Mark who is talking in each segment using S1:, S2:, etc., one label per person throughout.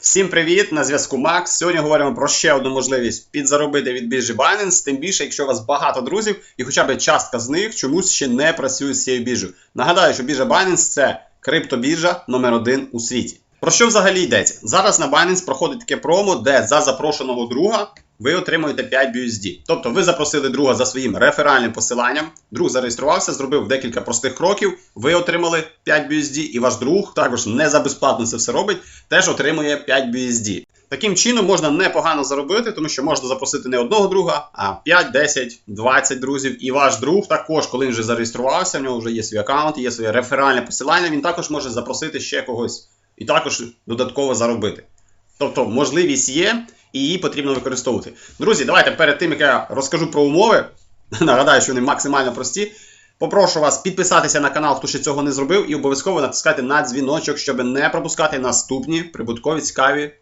S1: Всім привіт! На зв'язку Макс. Сьогодні говоримо про ще одну можливість підзаробити від біржі Binance, тим більше, якщо у вас багато друзів і хоча б частка з них чомусь ще не працює з цією біржею. Нагадаю, що біржа Binance це криптобіржа номер один у світі. Про що взагалі йдеться? Зараз на Binance проходить таке промо, де за запрошеного друга ви отримуєте 5 BUSD. Тобто ви запросили друга за своїм реферальним посиланням, друг зареєструвався, зробив декілька простих кроків, ви отримали 5 BUSD, і ваш друг також не за безплатно це все робить, теж отримує 5 BUSD. Таким чином можна непогано заробити, тому що можна запросити не одного друга, а 5, 10, 20 друзів. І ваш друг також, коли він вже зареєструвався, в нього вже є свій аккаунт, є своє реферальне посилання, він також може запросити ще когось і також додатково заробити. Тобто можливість є, і її потрібно використовувати. Друзі, давайте перед тим, як я розкажу про умови, нагадаю, що вони максимально прості. Попрошу вас підписатися на канал, хто ще цього не зробив, і обов'язково натискати на дзвіночок, щоб не пропускати наступні прибуткові цікаві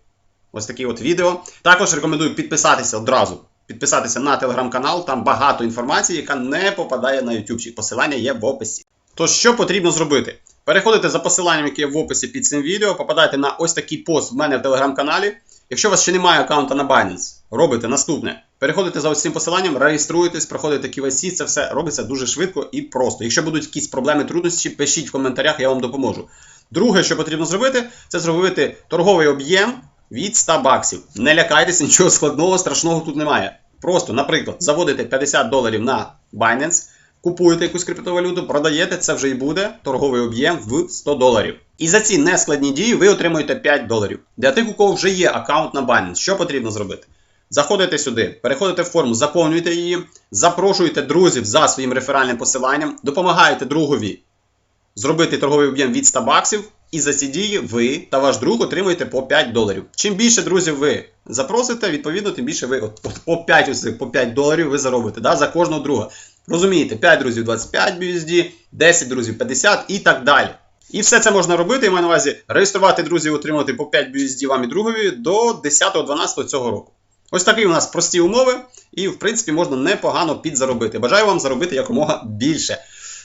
S1: ось такі от відео. Також рекомендую підписатися одразу. Підписатися на телеграм-канал, там багато інформації, яка не попадає на YouTube. Посилання є в описі. Тож, що потрібно зробити? Переходите за посиланням, яке є в описі під цим відео, попадаєте на ось такий пост в мене в телеграм-каналі. Якщо у вас ще немає аккаунта на Binance, робите наступне. Переходите за ось цим посиланням, реєструєтесь, проходите KYC, це все робиться дуже швидко і просто. Якщо будуть якісь проблеми, труднощі, пишіть в коментарях, я вам допоможу. Друге, що потрібно зробити, це зробити торговий об'єм від 100 баксів. Не лякайтеся, нічого складного, страшного тут немає. Просто, наприклад, заводите 50 доларів на Binance, купуєте якусь криптовалюту, продаєте, це вже і буде торговий об'єм в 100 доларів. І за ці нескладні дії ви отримуєте 5 доларів. Для тих, у кого вже є аккаунт на Binance, що потрібно зробити? Заходите сюди, переходите в форму, заповнюєте її, запрошуєте друзів за своїм реферальним посиланням, допомагаєте другові зробити торговий об'єм від 100 баксів, і за ці дії ви та ваш друг отримуєте по 5 доларів. Чим більше друзів ви запросите, відповідно, тим більше ви от, от по 5 ось по 5 доларів ви заробите да, за кожного друга. Розумієте, 5 друзів 25 BUSD, 10 друзів 50 і так далі. І все це можна робити, я маю на увазі реєструвати друзів, отримати по 5 BUSD вам і другові до 10-12 цього року. Ось такі у нас прості умови, і в принципі можна непогано підзаробити. Бажаю вам заробити якомога більше.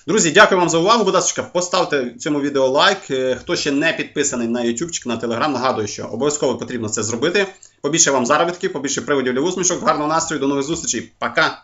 S1: Друзі, дякую вам за увагу. Будь ласка, поставте цьому відео лайк. Е, Хто ще не підписаний на YouTube, на Telegram, нагадую, що обов'язково потрібно це зробити. Побільше вам заробітків, побільше приводів для усмішок. Гарного настрою, до нових зустрічей. Пока!